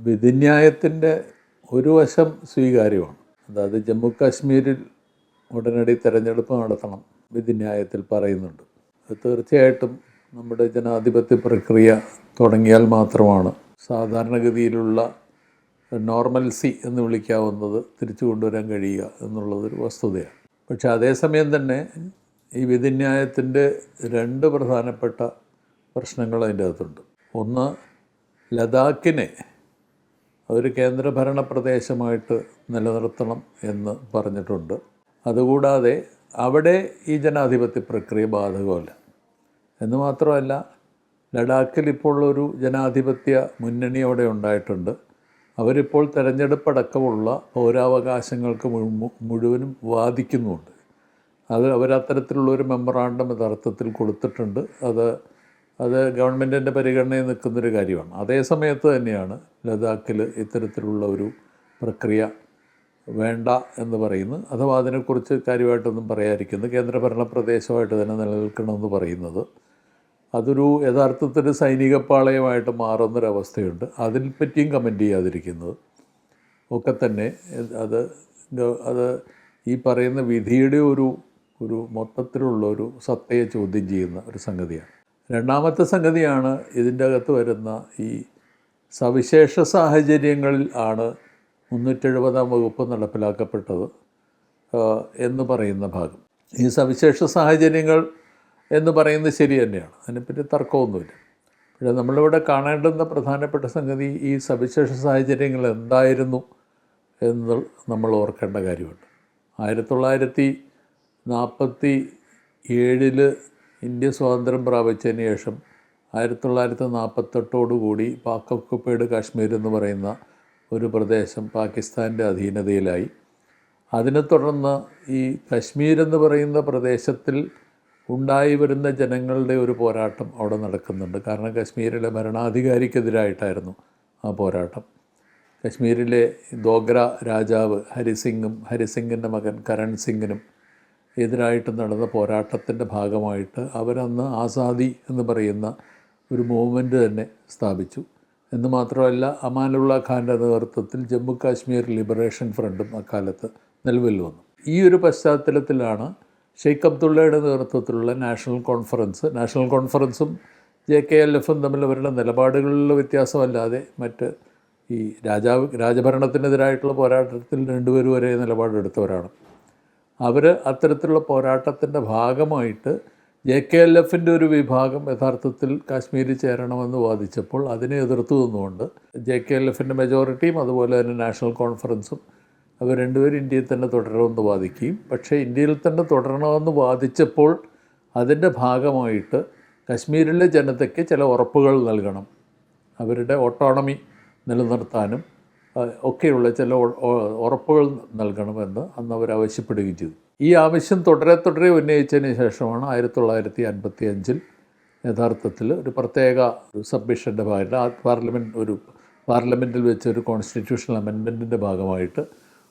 വിധിന്യായത്തിന്റെ ഒരു വശം സ്വീകാര്യമാണ്. അതായത് ജമ്മു കാശ്മീരിൽ ഉടനടി തെരഞ്ഞെടുപ്പ് നടത്തണം വിധിന്യായത്തിൽ പറയുന്നുണ്ട്. തീർച്ചയായിട്ടും നമ്മുടെ ജനാധിപത്യ പ്രക്രിയ തുടങ്ങിയാൽ മാത്രമാണ് സാധാരണഗതിയിലുള്ള നോർമൽസി എന്ന് വിളിക്കാവുന്നത് തിരിച്ചു കൊണ്ടുവരാൻ കഴിയുക എന്നുള്ളതൊരു വസ്തുതയാണ്. പക്ഷേ അതേസമയം തന്നെ ഈ വിധിന്യായത്തിന്റെ രണ്ട് പ്രധാനപ്പെട്ട പ്രശ്നങ്ങൾ അതിന്റെ അകത്തുണ്ട്. ഒന്ന് ലഡാക്കിനെ ഒരു കേന്ദ്രഭരണ പ്രദേശമായിട്ട് നിലനിർത്തണം എന്ന് പറഞ്ഞിട്ടുണ്ട്. അതുകൂടാതെ അവിടെ ഈ ജനാധിപത്യ പ്രക്രിയ ബാധകമല്ല. എന്ന് മാത്രമല്ല ലഡാക്കിൽ ഇപ്പോൾ ഒരു ജനാധിപത്യ മുന്നണി അവിടെ ഉണ്ടായിട്ടുണ്ട്. അവരിപ്പോൾ തിരഞ്ഞെടുപ്പടക്കമുള്ള പൗരാവകാശങ്ങൾക്ക് മുഴു- മുഴുവനും വാദിക്കുന്നുണ്ട്. അത് അവരത്തരത്തിലുള്ള ഒരു മെമ്മറാണ്ടം യഥാർത്ഥത്തിൽ കൊടുത്തിട്ടുണ്ട്. അത് അത് ഗവൺമെന്റിന്റെ പരിഗണനയിൽ നിൽക്കുന്നൊരു കാര്യമാണ്. അതേ സമയത്ത് തന്നെയാണ് ലഡാക്കിൽ ഇത്തരത്തിലുള്ള ഒരു പ്രക്രിയ വേണ്ട എന്ന് പറയുന്നത് അഥവാ അതിനെക്കുറിച്ച് കാര്യമായിട്ടൊന്നും പറയാതിരിക്കുന്നത് കേന്ദ്രഭരണ പ്രദേശമായിട്ട് തന്നെ നിലനിൽക്കണമെന്ന് പറയുന്നത്. അതൊരു യഥാർത്ഥത്തിൽ സൈനിക പാളയമായിട്ട് മാറുന്നൊരവസ്ഥയുണ്ട്. അതിൽ പറ്റിയും കമന്റ് ചെയ്യാതിരിക്കുന്നത്. ഒക്കെ തന്നെ അത് അത് ഈ പറയുന്ന വിധിയുടെ ഒരു ഒരു മൊത്തത്തിലുള്ള ഒരു സത്തയെ ചോദ്യം ചെയ്യുന്ന ഒരു സംഗതിയാണ്. രണ്ടാമത്തെ സംഗതിയാണ് ഇതിന്റെ അകത്ത് വരുന്ന ഈ സവിശേഷ സാഹചര്യങ്ങളിൽ ആണ് മുന്നൂറ്റെഴുപതാം വകുപ്പ് നടപ്പിലാക്കപ്പെട്ടത് എന്ന് പറയുന്ന ഭാഗം. ഈ സവിശേഷ സാഹചര്യങ്ങൾ എന്ന് പറയുന്നത് ശരി തന്നെയാണ്. അതിനെപ്പറ്റി തർക്കമൊന്നുമില്ല. പക്ഷേ നമ്മളിവിടെ കാണേണ്ടുന്ന പ്രധാനപ്പെട്ട സംഗതി ഈ സവിശേഷ സാഹചര്യങ്ങൾ എന്തായിരുന്നു എന്ന് നമ്മൾ ഓർക്കേണ്ട കാര്യമുണ്ട്. ആയിരത്തി തൊള്ളായിരത്തി നാൽപ്പത്തി ഏഴിൽ ഇന്ത്യ സ്വാതന്ത്ര്യം പ്രാപിച്ചതിന് ശേഷം ആയിരത്തി തൊള്ളായിരത്തി നാൽപ്പത്തെട്ടോടുകൂടി പാക് ഒക്കുപ്പൈഡ് കാശ്മീർ എന്ന് പറയുന്ന ഒരു പ്രദേശം പാകിസ്ഥാന്റെ അധീനതയിലായി. അതിനെ തുടർന്ന് ഈ കശ്മീർ എന്ന് പറയുന്ന പ്രദേശത്തിൽ ഉണ്ടായി വരുന്ന ജനങ്ങളുടെ ഒരു പോരാട്ടം അവിടെ നടക്കുന്നുണ്ട്. കാരണം കശ്മീരിലെ ഭരണാധികാരിക്കെതിരായിട്ടായിരുന്നു ആ പോരാട്ടം. കശ്മീരിലെ ദോഗ്ര രാജാവ് ഹരിസിംഗും ഹരിസിംഗിന്റെ മകൻ കരൺ സിംഗിനും എതിരായിട്ട് നടന്ന പോരാട്ടത്തിന്റെ ഭാഗമായിട്ട് അവരന്ന് ആസാദി എന്ന് പറയുന്ന ഒരു മൂവ്മെന്റ് തന്നെ സ്ഥാപിച്ചു. എന്ന് മാത്രമല്ല അമാനുള്ള ഖാന്റെ നേതൃത്വത്തിൽ ജമ്മു കാശ്മീർ ലിബറേഷൻ ഫ്രണ്ടും അക്കാലത്ത് നിലവിൽ വന്നു. ഈ ഒരു പശ്ചാത്തലത്തിലാണ് ഷെയ്ഖ് അബ്ദുള്ളയുടെ നേതൃത്വത്തിലുള്ള നാഷണൽ കോൺഫറൻസ് നാഷണൽ കോൺഫറൻസും ജെ കെ എൽ എഫും തമ്മിൽ അവരുടെ നിലപാടുകളിലുള്ള വ്യത്യാസമല്ലാതെ മറ്റ് ഈ രാജാവ് രാജഭരണത്തിനെതിരായിട്ടുള്ള പോരാട്ടത്തിൽ രണ്ടുപേരും ഒരേ നിലപാടെടുത്തവരാണ്. അവർ അത്തരത്തിലുള്ള പോരാട്ടത്തിന്റെ ഭാഗമായിട്ട് ജെ കെ എൽ എഫിന്റെ ഒരു വിഭാഗം യഥാർത്ഥത്തിൽ കാശ്മീരിൽ ചേരണമെന്ന് വാദിച്ചപ്പോൾ അതിനെ എതിർത്തു നിന്നുകൊണ്ട് ജെ കെ എൽ എഫിന്റെ മെജോറിറ്റിയും അതുപോലെ തന്നെ നാഷണൽ കോൺഫറൻസും അവർ രണ്ടുപേരും ഇന്ത്യയിൽ തന്നെ തുടരണമെന്ന് വാദിക്കുകയും. പക്ഷേ ഇന്ത്യയിൽ തന്നെ തുടരണമെന്ന് വാദിച്ചപ്പോൾ അതിന്റെ ഭാഗമായിട്ട് കശ്മീരിലെ ജനതയ്ക്ക് ചില ഉറപ്പുകൾ നൽകണം. അവരുടെ ഓട്ടോണമി നിലനിർത്താനും ഒക്കെയുള്ള ചില ഉറപ്പുകൾ നൽകണമെന്ന് അന്ന് അവർ ആവശ്യപ്പെടുകയും ചെയ്തു. ഈ ആവശ്യം തുടരെ തുടരെ ഉന്നയിച്ചതിന് ശേഷമാണ് ആയിരത്തി തൊള്ളായിരത്തി അൻപത്തി അഞ്ചിൽ യഥാർത്ഥത്തിൽ ഒരു പ്രത്യേക ഒരു സബ്മിഷന്റെ ഭാഗമായിട്ട് ആ പാർലമെന്റ് ഒരു പാർലമെന്റിൽ വെച്ച് ഒരു കോൺസ്റ്റിറ്റ്യൂഷണൽ അമെൻമെന്റിന്റെ ഭാഗമായിട്ട്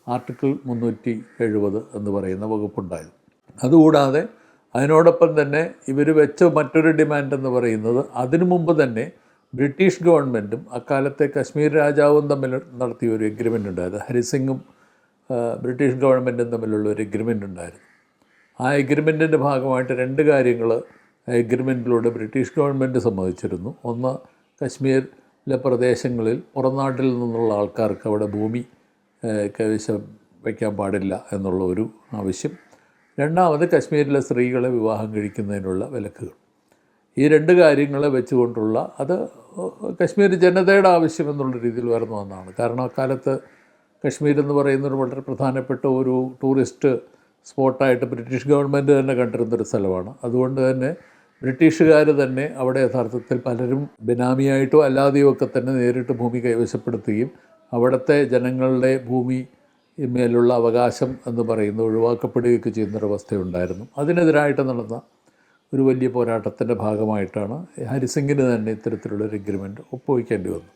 ആർട്ടിക്കിൾ മുന്നൂറ്റി എഴുപത് എന്ന് പറയുന്ന വകുപ്പുണ്ടായത് അതുകൂടാതെ അതിനോടൊപ്പം തന്നെ ഇവർ വെച്ച മറ്റൊരു ഡിമാൻഡ് എന്ന് പറയുന്നത് അതിനു മുമ്പ് തന്നെ ബ്രിട്ടീഷ് ഗവൺമെന്റും അക്കാലത്തെ കശ്മീർ രാജാവും തമ്മിൽ നടത്തിയ ഒരു എഗ്രിമെന്റ് ഉണ്ടായിരുന്നു. ഹരിസിംഗും ബ്രിട്ടീഷ് ഗവൺമെന്റും തമ്മിലുള്ള ഒരു എഗ്രിമെന്റ് ഉണ്ടായിരുന്നു. ആ എഗ്രിമെന്റിന്റെ ഭാഗമായിട്ട് രണ്ട് കാര്യങ്ങൾ എഗ്രിമെന്റിലൂടെ ബ്രിട്ടീഷ് ഗവൺമെന്റ് സമ്മതിച്ചിരുന്നു. ഒന്ന് കശ്മീരിലെ പ്രദേശങ്ങളിൽ പുറംനാട്ടിൽ നിന്നുള്ള ആൾക്കാർക്ക് അവിടെ ഭൂമി കൈവശം വയ്ക്കാൻ പാടില്ല എന്നുള്ള ഒരു ആവശ്യം. രണ്ടാമത് കശ്മീരിലെ സ്ത്രീകളെ വിവാഹം കഴിക്കുന്നതിനുള്ള വിലക്കുകൾ. ഈ രണ്ട് കാര്യങ്ങളെ വെച്ചുകൊണ്ടുള്ള അത് കശ്മീർ ജനതയുടെ ആവശ്യം എന്നുള്ള രീതിയിൽ വരുന്ന ഒന്നാണ് കാരണം അക്കാലത്ത് കശ്മീർ എന്ന് പറയുന്നത് വളരെ പ്രധാനപ്പെട്ട ഒരു ടൂറിസ്റ്റ് സ്പോട്ടായിട്ട് ബ്രിട്ടീഷ് ഗവൺമെന്റ് തന്നെ കണ്ടിരുന്നൊരു സ്ഥലമാണ്. അതുകൊണ്ട് തന്നെ ബ്രിട്ടീഷുകാർ തന്നെ അവിടെ യഥാർത്ഥത്തിൽ പലരും ബിനാമിയായിട്ടോ അല്ലാതെയോ ഒക്കെ തന്നെ നേരിട്ട് ഭൂമി കൈവശപ്പെടുത്തുകയും അവിടുത്തെ ജനങ്ങളുടെ ഭൂമി മേലുള്ള അവകാശം എന്ന് പറയുന്നത് ഒഴിവാക്കപ്പെടുകയൊക്കെ ചെയ്യുന്നൊരവസ്ഥയുണ്ടായിരുന്നു. അതിനെതിരായിട്ട് നടന്ന ഒരു വലിയ പോരാട്ടത്തിന്റെ ഭാഗമായിട്ടാണ് ഹരിസിംഗിന് തന്നെ ഇത്തരത്തിലുള്ളൊരു എഗ്രിമെന്റ് ഒപ്പുവയ്ക്കേണ്ടി വന്നു.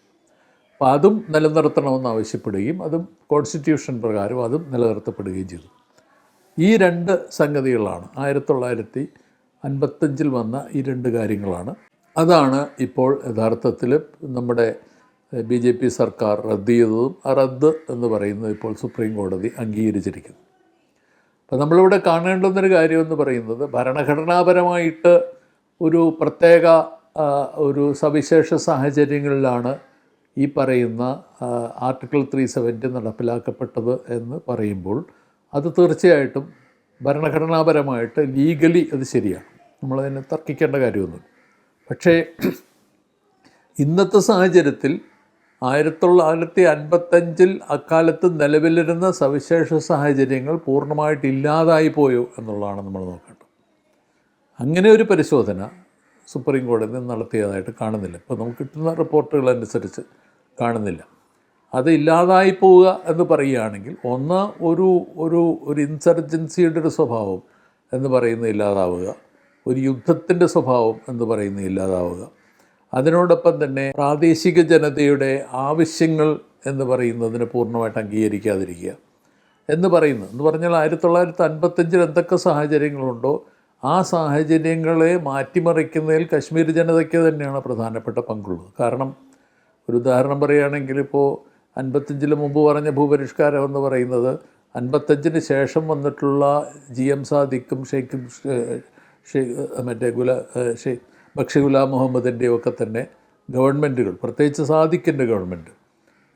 അപ്പോൾ അതും നിലനിർത്തണമെന്ന് ആവശ്യപ്പെടുകയും അതും കോൺസ്റ്റിറ്റ്യൂഷൻ പ്രകാരം അതും നിലനിർത്തപ്പെടുകയും ചെയ്തു. ഈ രണ്ട് സംഗതികളാണ് ആയിരത്തി തൊള്ളായിരത്തി അൻപത്തഞ്ചിൽ വന്ന ഈ രണ്ട് കാര്യങ്ങളാണ്. അതാണ് ഇപ്പോൾ യഥാർത്ഥത്തിൽ നമ്മുടെ ബി ജെ പി സർക്കാർ റദ്ദ് ചെയ്തതും ആ റദ്ദ് എന്ന് പറയുന്നത് ഇപ്പോൾ സുപ്രീം കോടതി അംഗീകരിച്ചിരിക്കുന്നു അപ്പോൾ നമ്മളിവിടെ കാണേണ്ടുന്നൊരു കാര്യം എന്ന് പറയുന്നത് ഭരണഘടനാപരമായിട്ട് ഒരു പ്രത്യേക ഒരു സവിശേഷ സാഹചര്യങ്ങളിലാണ് ഈ പറയുന്ന ആർട്ടിക്കിൾ ത്രീ സെവന്റി നടപ്പിലാക്കപ്പെട്ടത് എന്ന് പറയുമ്പോൾ അത് തീർച്ചയായിട്ടും ഭരണഘടനാപരമായിട്ട് ലീഗലി അത് ശരിയാണ്. നമ്മളതിനെ തർക്കിക്കേണ്ട കാര്യമൊന്നുമില്ല. പക്ഷേ ഇന്നത്തെ സാഹചര്യത്തിൽ ആയിരത്തി തൊള്ളായിരത്തി അൻപത്തഞ്ചിൽ അക്കാലത്ത് നിലവിലിരുന്ന സവിശേഷ സാഹചര്യങ്ങൾ പൂർണമായിട്ട് ഇല്ലാതായി പോയോ എന്നുള്ളതാണ് നമ്മൾ നോക്കേണ്ടത്. അങ്ങനെ ഒരു പരിശോധന സുപ്രീം കോടതി നടത്തിയതായിട്ട് കാണുന്നില്ല. ഇപ്പോൾ നമുക്ക് കിട്ടുന്ന റിപ്പോർട്ടുകൾ അനുസരിച്ച് കാണുന്നില്ല. അത് ഇല്ലാതായി പോവുക എന്ന് പറയുകയാണെങ്കിൽ ഒന്ന് ഒരു ഒരു ഒരു ഇൻസർജൻസിയുടെ ഒരു സ്വഭാവം എന്ന് പറയുന്നത് ഇല്ലാതാവുക ഒരു യുദ്ധത്തിന്റെ സ്വഭാവം എന്ന് പറയുന്നത് ഇല്ലാതാവുക അതിനോടൊപ്പം തന്നെ പ്രാദേശിക ജനതയുടെ ആവശ്യങ്ങൾ എന്ന് പറയുന്നതിനെ പൂർണമായിട്ട് അംഗീകരിക്കാതിരിക്കുക. എന്ന് പറയുന്നു. എന്ന് പറഞ്ഞാൽ ആയിരത്തി തൊള്ളായിരത്തി അൻപത്തഞ്ചിൽ എന്തൊക്കെ സാഹചര്യങ്ങളുണ്ടോ ആ സാഹചര്യങ്ങളെ മാറ്റിമറിക്കുന്നതിൽ കശ്മീർ ജനതയ്ക്ക് തന്നെയാണ് പ്രധാനപ്പെട്ട പങ്കുള്ളത്. കാരണം ഒരു ഉദാഹരണം പറയുകയാണെങ്കിൽ ഇപ്പോൾ അൻപത്തഞ്ചിന് മുമ്പ് പറഞ്ഞ ഭൂപരിഷ്കാരം എന്ന് പറയുന്നത് അൻപത്തഞ്ചിന് ശേഷം വന്നിട്ടുള്ള ജി എം സാദിഖും ഷെയ്ഖും ഷെയ്ഖ് മറ്റേ ഗുല ഷെയ്ഖ് ബക്ഷി ഗുലാം മുഹമ്മദിന്റെയും ഒക്കെ തന്നെ ഗവൺമെന്റുകൾ പ്രത്യേകിച്ച് സാദിഖിന്റെ ഗവൺമെന്റ്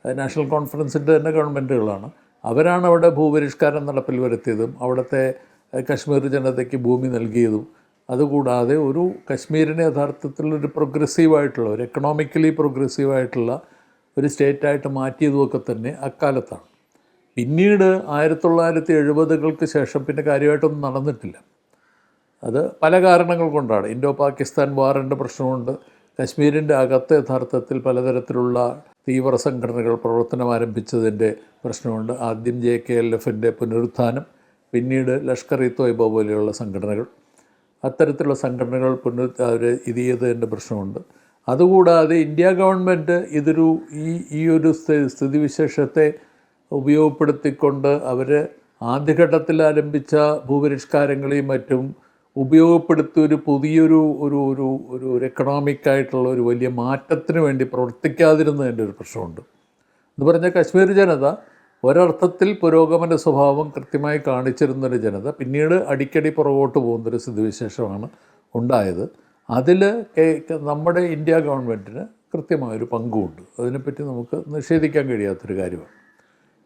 നാഷണൽ കോൺഫറൻസിന്റെ തന്നെ ഗവൺമെന്റുകളാണ്. അവരാണ് അവിടെ ഭൂപരിഷ്കാരം നടപ്പിൽ വരുത്തിയതും അവിടുത്തെ കശ്മീർ ജനതയ്ക്ക് ഭൂമി നൽകിയതും. അതുകൂടാതെ ഒരു കശ്മീരിനെ യഥാർത്ഥത്തിൽ ഒരു പ്രോഗ്രസീവായിട്ടുള്ള ഒരു എക്കണോമിക്കലി പ്രോഗ്രസീവായിട്ടുള്ള ഒരു സ്റ്റേറ്റായിട്ട് മാറ്റിയതുമൊക്കെ തന്നെ അക്കാലത്താണ്. പിന്നീട് ആയിരത്തി തൊള്ളായിരത്തി എഴുപതുകൾക്ക് ശേഷം പിന്നെ കാര്യമായിട്ടൊന്നും നടന്നിട്ടില്ല. അത് പല കാരണങ്ങൾ കൊണ്ടാണ്. ഇൻഡോ പാകിസ്ഥാൻ വാറിന്റെ പ്രശ്നമുണ്ട്. കശ്മീരിന്റെ അകത്ത് യഥാർത്ഥത്തിൽ പലതരത്തിലുള്ള തീവ്ര സംഘടനകൾ പ്രവർത്തനം ആരംഭിച്ചതിന്റെ പ്രശ്നമുണ്ട്. ആദ്യം ജെ കെ എൽ എഫിന്റെ പുനരുത്ഥാനം പിന്നീട് ലഷ്കർ ഇ തോയ്ബ പോലെയുള്ള സംഘടനകൾ. അത്തരത്തിലുള്ള സംഘടനകൾ പുനരു അവർ ഇത് ചെയ്തതിന്റെ പ്രശ്നമുണ്ട്. അതുകൂടാതെ ഇന്ത്യ ഗവൺമെന്റ് ഇതൊരു ഈ ഈ ഒരു സ്ഥി- സ്ഥിതിവിശേഷത്തെ ഉപയോഗപ്പെടുത്തിക്കൊണ്ട് അവർ ആദ്യഘട്ടത്തിൽ ആരംഭിച്ച ഭൂപരിഷ്കാരങ്ങളെയും മറ്റും ഉപയോഗപ്പെടുത്തി ഒരു പുതിയൊരു ഒരു ഒരു ഒരു ഒരു എക്കണോമിക്കായിട്ടുള്ള ഒരു വലിയ മാറ്റത്തിന് വേണ്ടി പ്രവർത്തിക്കാതിരുന്നതിന്റെ ഒരു പ്രശ്നമുണ്ട്. എന്ന് പറഞ്ഞാൽ കശ്മീർ ജനത ഒരർത്ഥത്തിൽ പുരോഗമന സ്വഭാവം കൃത്യമായി കാണിച്ചിരുന്നൊരു ജനത പിന്നീട് അടിക്കടി പുറകോട്ട് പോകുന്നൊരു സ്ഥിതിവിശേഷമാണ് ഉണ്ടായത്. അതിൽ നമ്മുടെ ഇന്ത്യ ഗവൺമെന്റിന് കൃത്യമായൊരു പങ്കുമുണ്ട് അതിനെപ്പറ്റി നമുക്ക് നിഷേധിക്കാൻ കഴിയാത്തൊരു കാര്യമാണ്.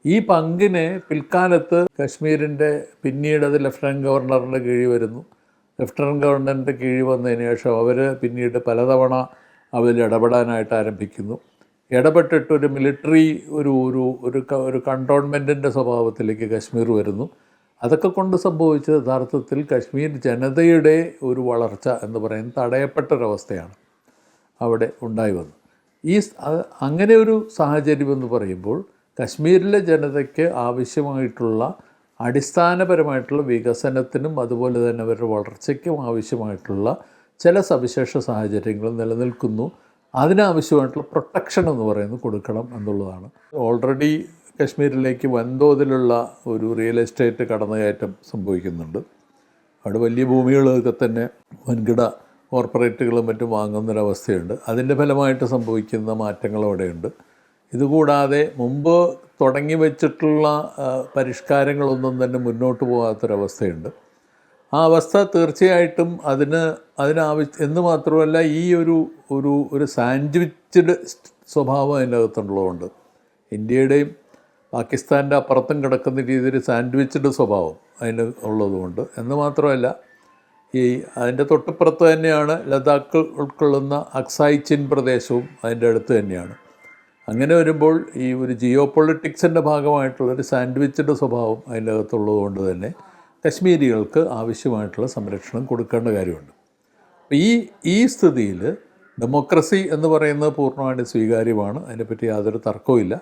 ഈ പങ്കിനെ പിൽക്കാലത്ത് കശ്മീരിന്റെ പിന്നീട് അത് ലഫ്റ്റനന്റ് ഗവർണറിന്റെ കീഴിൽ വരുന്നു. ലഫ്റ്റനന്റ് ഗവർണറിന്റെ കീഴിൽ വന്നതിന് ശേഷം അവർ പിന്നീട് പലതവണ അതിൽ ഇടപെടാനായിട്ട് ആരംഭിക്കുന്നു. ഇടപെട്ടിട്ട് ഒരു മിലിറ്ററി ഒരു ഒരു ഒരു ഒരു കണ്ടോൺമെന്റിന്റെ സ്വഭാവത്തിലേക്ക് കശ്മീർ വരുന്നു. അതൊക്കെ കൊണ്ട് സംഭവിച്ചത് യഥാർത്ഥത്തിൽ കശ്മീർ ജനതയുടെ ഒരു വളർച്ച എന്ന് പറയുന്നത് തടയപ്പെട്ടൊരവസ്ഥയാണ് അവിടെ ഉണ്ടായി വന്നു ഈ അങ്ങനെ ഒരു സാഹചര്യം എന്ന് പറയുമ്പോൾ കശ്മീരിലെ ജനതയ്ക്ക് ആവശ്യമായിട്ടുള്ള അടിസ്ഥാനപരമായിട്ടുള്ള വികസനത്തിനും അതുപോലെ തന്നെ അവരുടെ വളർച്ചയ്ക്കും ആവശ്യമായിട്ടുള്ള ചില സവിശേഷ സാഹചര്യങ്ങൾ നിലനിൽക്കുന്നു. അതിനാവശ്യമായിട്ടുള്ള പ്രൊട്ടക്ഷൻ എന്ന് പറയുന്നത് കൊടുക്കണം എന്നുള്ളതാണ്. ഓൾറെഡി കശ്മീരിലേക്ക് വൻതോതിലുള്ള ഒരു റിയൽ എസ്റ്റേറ്റ് കടന്നുകയറ്റം സംഭവിക്കുന്നുണ്ട്. അവിടെ വലിയ ഭൂമികളൊക്കെ തന്നെ വൻകിട കോർപ്പറേറ്റുകളും മറ്റും വാങ്ങുന്നൊരവസ്ഥയുണ്ട്. അതിന്റെ ഫലമായിട്ട് സംഭവിക്കുന്ന മാറ്റങ്ങൾ അവിടെയുണ്ട്. ഇതുകൂടാതെ മുമ്പ് തുടങ്ങി വെച്ചിട്ടുള്ള പരിഷ്കാരങ്ങളൊന്നും തന്നെ മുന്നോട്ട് പോകാത്തൊരവസ്ഥയുണ്ട്. ആ അവസ്ഥ തീർച്ചയായിട്ടും അതിന് അതിനാവശ്യം എന്ന് മാത്രമല്ല ഈ ഒരു ഒരു ഒരു സാൻഡ്വിച്ച്ഡ് സ്വഭാവം അതിന്റെ അകത്തുള്ളതുകൊണ്ട് ഇന്ത്യയുടെയും പാകിസ്ഥാന്റെ അപ്പുറത്തും കിടക്കുന്ന രീതിയിൽ സാൻഡ്വിച്ച്ഡ് സ്വഭാവം അതിന് ഉള്ളതുകൊണ്ട്. എന്ന് മാത്രമല്ല ഈ അതിന്റെ തൊട്ടുപുറത്ത് തന്നെയാണ് ലഡാക്ക് ഉൾക്കൊള്ളുന്ന അക്സായ്ചിൻ പ്രദേശവും അതിന്റെ അടുത്ത് തന്നെയാണ്. അങ്ങനെ വരുമ്പോൾ ഈ ഒരു ജിയോ പൊളിറ്റിക്സിന്റെ ഭാഗമായിട്ടുള്ളൊരു സാൻഡ്വിച്ചിന്റെ സ്വഭാവം അതിനകത്തുള്ളത് കൊണ്ട് തന്നെ കശ്മീരികൾക്ക് ആവശ്യമായിട്ടുള്ള സംരക്ഷണം കൊടുക്കേണ്ട കാര്യമുണ്ട്. ഈ ഈ സ്ഥിതിയിൽ ഡെമോക്രസി എന്ന് പറയുന്നത് പൂർണമായിട്ട് സ്വീകാര്യമാണ്. അതിനെപ്പറ്റി യാതൊരു തർക്കവുമില്ല.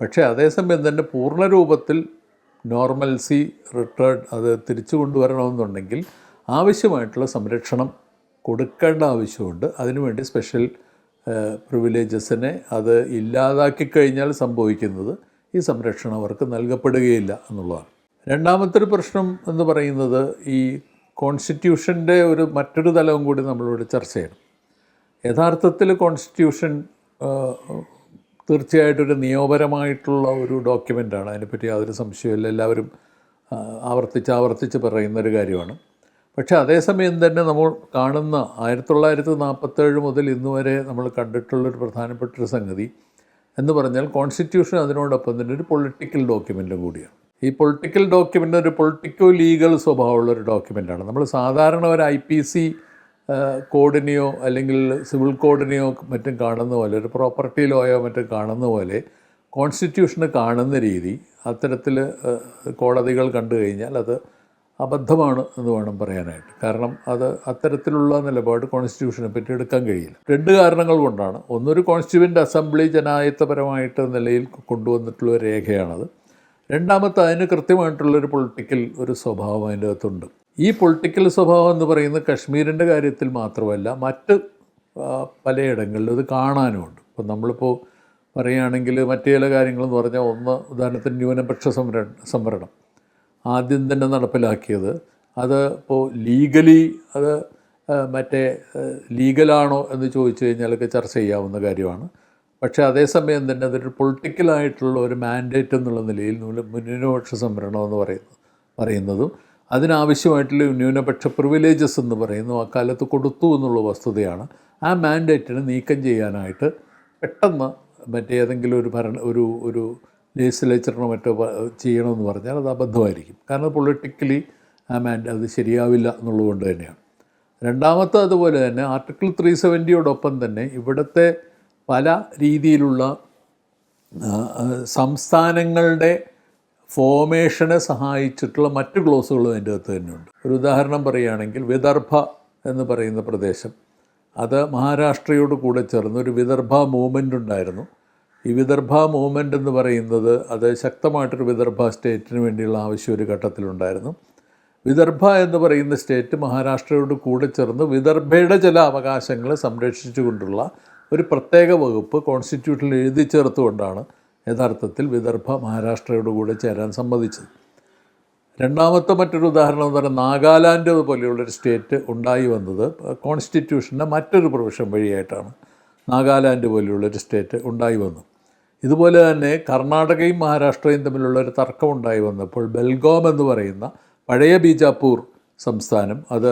പക്ഷേ അതേസമയം തന്നെ പൂർണ രൂപത്തിൽ നോർമൽസി റിട്ടേൺ അത് തിരിച്ചു കൊണ്ടുവരണമെന്നുണ്ടെങ്കിൽ ആവശ്യമായിട്ടുള്ള സംരക്ഷണം കൊടുക്കേണ്ട ആവശ്യമുണ്ട്. അതിനുവേണ്ടി സ്പെഷ്യൽ പ്രിവിലേജസിനെ അത് ഇല്ലാതാക്കി കഴിഞ്ഞാൽ സംഭവിക്കുന്നത് ഈ സംരക്ഷണം അവർക്ക് നൽകപ്പെടുകയില്ല എന്നുള്ളതാണ്. രണ്ടാമത്തെ ഒരു പ്രശ്നം എന്ന് പറയുന്നത് ഈ കോൺസ്റ്റിറ്റ്യൂഷന്റെ ഒരു മറ്റൊരു തലവും കൂടി നമ്മളിവിടെ ചർച്ച ചെയ്യണം. യഥാർത്ഥത്തിൽ കോൺസ്റ്റിറ്റ്യൂഷൻ തീർച്ചയായിട്ടും ഒരു നിയമപരമായിട്ടുള്ള ഒരു ഡോക്യുമെന്റാണ് അതിനെപ്പറ്റി യാതൊരു സംശയമില്ല എല്ലാവരും ആവർത്തിച്ച് ആവർത്തിച്ച് പറയുന്നൊരു കാര്യമാണ്. പക്ഷേ അതേസമയം തന്നെ നമ്മൾ കാണുന്ന ആയിരത്തി തൊള്ളായിരത്തി നാൽപ്പത്തേഴ് മുതൽ ഇന്ന് വരെ നമ്മൾ കണ്ടിട്ടുള്ളൊരു പ്രധാനപ്പെട്ട ഒരു സംഗതി എന്ന് പറഞ്ഞാൽ കോൺസ്റ്റിറ്റ്യൂഷൻ അതിനോടൊപ്പം തന്നെ ഒരു പൊളിറ്റിക്കൽ ഡോക്യുമെന്റും കൂടിയാണ്. ഈ പൊളിറ്റിക്കൽ ഡോക്യുമെന്റ് ഒരു പൊളിറ്റിക്കോ ലീഗൽ സ്വഭാവമുള്ള ഒരു ഡോക്യുമെന്റാണ്. നമ്മൾ സാധാരണ ഒരു ഐ പി സി കോഡിനെയോ അല്ലെങ്കിൽ സിവിൽ കോഡിനെയോ മറ്റും കാണുന്ന പോലെ ഒരു പ്രോപ്പർട്ടി ലോയോ മറ്റും കാണുന്ന പോലെ കോൺസ്റ്റിറ്റ്യൂഷന് കാണുന്ന രീതി അത്തരത്തിൽ കോടതികൾ കണ്ടു കഴിഞ്ഞാൽ അത് അബദ്ധമാണ് എന്ന് വേണം പറയാനായിട്ട്. കാരണം അത് അത്തരത്തിലുള്ള നിലപാട് കോൺസ്റ്റിറ്റ്യൂഷനെ പറ്റി എടുക്കാൻ കഴിയില്ല. രണ്ട് കാരണങ്ങൾ കൊണ്ടാണ്. ഒന്നൊരു കോൺസ്റ്റിറ്റ്യൂവന്റ് അസംബ്ലി ജനായത്തപരമായിട്ട് നിലയിൽ കൊണ്ടുവന്നിട്ടുള്ള രേഖയാണത്. രണ്ടാമത്തെ അതിന് കൃത്യമായിട്ടുള്ളൊരു പൊളിറ്റിക്കൽ ഒരു സ്വഭാവം അതിന്റെ അകത്തുണ്ട്. ഈ പൊളിറ്റിക്കൽ സ്വഭാവം എന്ന് പറയുന്നത് കശ്മീരിന്റെ കാര്യത്തിൽ മാത്രമല്ല മറ്റ് പലയിടങ്ങളിലും ഇത് കാണാനുമുണ്ട്. ഇപ്പം നമ്മളിപ്പോൾ പറയുകയാണെങ്കിൽ മറ്റു ചില കാര്യങ്ങളെന്ന് പറഞ്ഞാൽ ഒന്ന് ഉദാഹരണത്തിന് ന്യൂനപക്ഷ സംവരണം സംവരണം. ആദ്യം തന്നെ നടപ്പിലാക്കിയത്. അത് ഇപ്പോൾ ലീഗലി അത് മറ്റേ ലീഗലാണോ എന്ന് ചോദിച്ചു കഴിഞ്ഞാലൊക്കെ ചർച്ച ചെയ്യാവുന്ന കാര്യമാണ്. പക്ഷേ അതേസമയം തന്നെ അതൊരു പൊളിറ്റിക്കലായിട്ടുള്ള ഒരു മാൻഡേറ്റ് എന്നുള്ള നിലയിൽ ന്യൂന- ന്യൂനപക്ഷ സംവരണം എന്ന് പറയുന്നു പറയുന്നതും അതിനാവശ്യമായിട്ടുള്ള ന്യൂനപക്ഷ പ്രിവിലേജസ് എന്ന് പറയുന്നു അക്കാലത്ത് കൊടുത്തു എന്നുള്ള വസ്തുതയാണ്. ആ മാൻഡേറ്റിനെ നീക്കം ചെയ്യാനായിട്ട് പെട്ടെന്ന് മറ്റേതെങ്കിലും ഒരു ഭരണ ഒരു ഒരു ലെജിസ്ലേച്ചറിനോ മറ്റോ ചെയ്യണമെന്ന് പറഞ്ഞാൽ അത് അബദ്ധമായിരിക്കും. കാരണം പൊളിറ്റിക്കലി ആ മാൻഡ് അത് ശരിയാവില്ല എന്നുള്ളതുകൊണ്ട് തന്നെയാണ്. രണ്ടാമത്തെ അതുപോലെ തന്നെ ആർട്ടിക്കിൾ ത്രീ സെവന്റിയോടൊപ്പം തന്നെ ഇവിടുത്തെ പല രീതിയിലുള്ള സംസ്ഥാനങ്ങളുടെ ഫോമേഷനെ സഹായിച്ചിട്ടുള്ള മറ്റ് ക്ലോസുകളും അതിന്റെ അകത്ത് തന്നെയുണ്ട്. ഒരു ഉദാഹരണം പറയുകയാണെങ്കിൽ വിദർഭ എന്ന് പറയുന്ന പ്രദേശം. അത് മഹാരാഷ്ട്രയോട് കൂടെ ചേർന്ന് ഒരു വിദർഭ മൂവ്മെന്റ് ഉണ്ടായിരുന്നു. ഈ വിദർഭ മൂവ്മെന്റ് എന്ന് പറയുന്നത് അത് ശക്തമായിട്ടൊരു വിദർഭ സ്റ്റേറ്റിന് വേണ്ടിയുള്ള ആവശ്യം ഒരു ഘട്ടത്തിലുണ്ടായിരുന്നു. വിദർഭ എന്ന് പറയുന്ന സ്റ്റേറ്റ് മഹാരാഷ്ട്രയോട് കൂടെ ചേർന്ന് വിദർഭയുടെ ചില അവകാശങ്ങൾ സംരക്ഷിച്ചുകൊണ്ടുള്ള ഒരു പ്രത്യേക വകുപ്പ് കോൺസ്റ്റിറ്റ്യൂഷനിൽ എഴുതി ചേർത്തുകൊണ്ടാണ് യഥാർത്ഥത്തിൽ വിദർഭ മഹാരാഷ്ട്രയോട് കൂടെ ചേരാൻ സമ്മതിച്ചത്. രണ്ടാമത്തെ മറ്റൊരു ഉദാഹരണം എന്ന് പറഞ്ഞാൽ നാഗാലാൻഡ് പോലെയുള്ളൊരു സ്റ്റേറ്റ് ഉണ്ടായി വന്നത് കോൺസ്റ്റിറ്റ്യൂഷന്റെ മറ്റൊരു പ്രൊവിഷൻ വഴിയായിട്ടാണ്. നാഗാലാൻഡ് പോലെയുള്ളൊരു സ്റ്റേറ്റ് ഉണ്ടായി വന്നത് ഇതുപോലെ തന്നെ കർണാടകയും മഹാരാഷ്ട്രയും തമ്മിലുള്ള ഒരു തർക്കമുണ്ടായി വന്നപ്പോൾ ബെൽഗോം എന്ന് പറയുന്ന പഴയ ബീജാപ്പൂർ സംസ്ഥാനം അത്